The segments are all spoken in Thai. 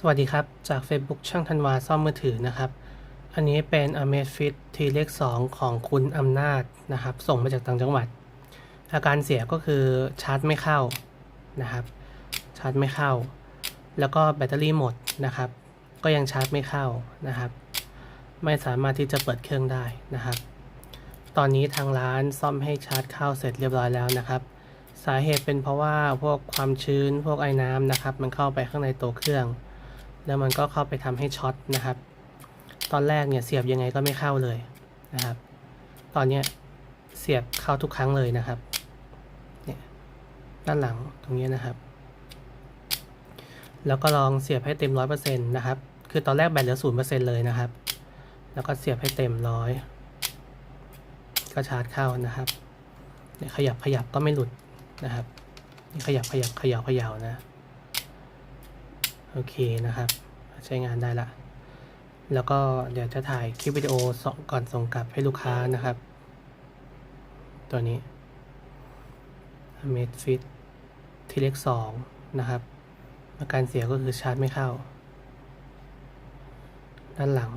สวัสดีครับ จาก Facebook ช่างธันวาซ่อมมือถือนะครับ อันนี้เป็น Amazfit ทีเลข2ของคุณอำนาจนะครับ ส่งมาจากต่างจังหวัด อาการเสียก็คือชาร์จไม่เข้านะครับ ชาร์จไม่เข้า แล้วก็แบตเตอรี่หมดนะครับ ก็ยังชาร์จไม่เข้านะครับ ไม่สามารถที่จะเปิดเครื่องได้นะครับ ตอนนี้ทางร้านซ่อมให้ชาร์จเข้าเสร็จเรียบร้อยแล้วนะครับ สาเหตุเป็นเพราะว่าพวกความชื้นพวกไอ้น้ำนะครับ มันเข้าไปข้างในตัวเครื่อง แล้วมันก็เข้าไปทำให้ช็อตนะครับ ตอนแรกเนี่ยเสียบยังไงก็ไม่เข้าเลยนะครับ ตอนเนี้ยเสียบเข้าทุกครั้งเลยนะครับเนี่ยด้านหลังตรงนี้นะครับ แล้วก็ลองเสียบให้เต็มร้อยเปอร์เซ็นต์นะครับ คือตอนแรกแบตเหลือศูนย์เปอร์เซ็นต์เลยนะครับ แล้วก็เสียบให้เต็มร้อยก็ชาร์จเข้านะครับเนี่ยขยับขยับก็ไม่หลุดนะครับนี่ขยับขยับขย่าเขย่านะ โอเคนะครับ ใช้งานได้ละ แล้วก็เดี๋ยวจะถ่ายคลิปวิดีโอส่งก่อนส่งกลับให้ลูกค้านะครับ ตัวนี้ Amazfit ที่เลขสองนะครับ อาการเสียก็คือชาร์จไม่เข้า ด้านหลัง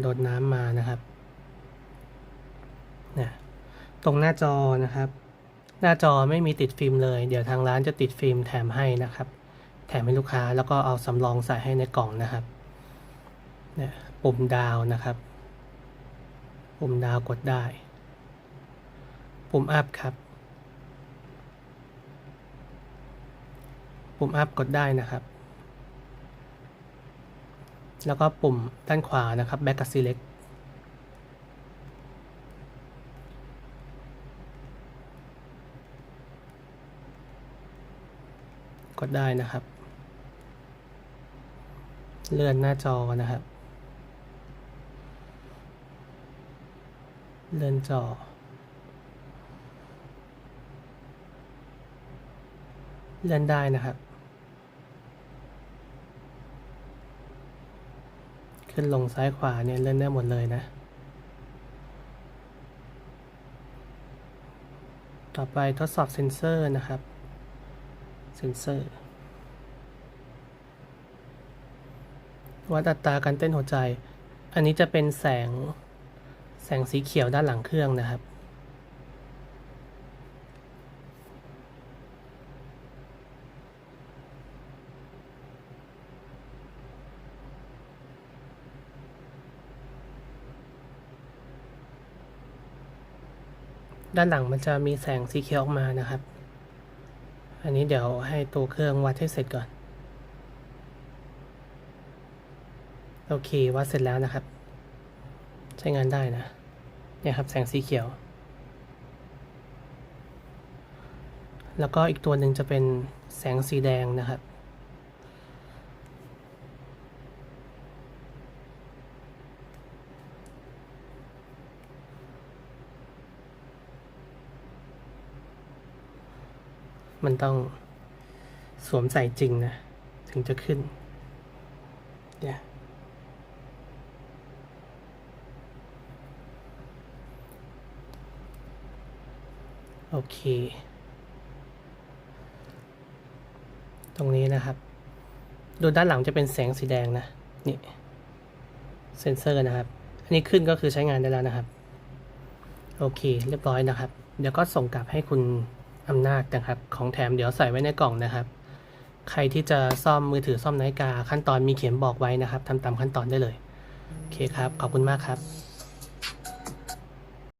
โดนน้ำมานะครับนี่ตรงหน้าจอนะครับ หน้าจอไม่มีติดฟิล์มเลย เดี๋ยวทางร้านจะติดฟิล์มแถมให้นะครับ แถมให้ลูกค้าแล้วก็เอาสำรองใส่ให้ในกล่องนะครับเนี่ยปุ่มดาวนะครับ ปุ่มดาวกดได้ ปุ่มอัพครับ ปุ่มอัพกดได้นะครับ แล้วก็ปุ่มด้านขวานะครับ Back กับ Select กดได้นะครับ เลื่อนหน้าจอนะครับ เลื่อนจอ เลื่อนได้นะครับ ขึ้นลงซ้ายขวาเนี่ยเลื่อนได้หมดเลยนะ ต่อไปทดสอบเซ็นเซอร์นะครับ เซนเซอร์ วัดอัตราการเต้นหัวใจ อันนี้จะเป็นแสงแสงสีเขียวด้านหลังเครื่องนะครับ ด้านหลังมันจะมีแสงสีเขียวออกมานะครับ อันนี้เดี๋ยวให้ตัวเครื่องวัดให้เสร็จก่อน โอเค วัดเสร็จแล้วนะครับ ใช้งานได้นะ เนี่ยครับ แสงสีเขียว แล้วก็อีกตัวหนึ่งจะเป็นแสงสีแดงนะครับ มันต้องสวมใส่จริงนะ ถึงจะขึ้น เนี่ย โอเค ตรงนี้นะครับ ดูด้านหลังจะเป็นแสงสีแดงนะ นี่ เซนเซอร์นะครับ อันนี้ขึ้นก็คือใช้งานได้แล้วนะครับ โอเค เรียบร้อยนะครับ เดี๋ยวก็ส่งกลับให้คุณอำนาจนะครับ ของแถมเดี๋ยวใส่ไว้ในกล่องนะครับ ใครที่จะซ่อมมือถือซ่อมนาฬิกาขั้นตอนมีเขียนบอกไว้นะครับทำตามขั้นตอนได้เลย โอเคครับ ขอบคุณมากครับ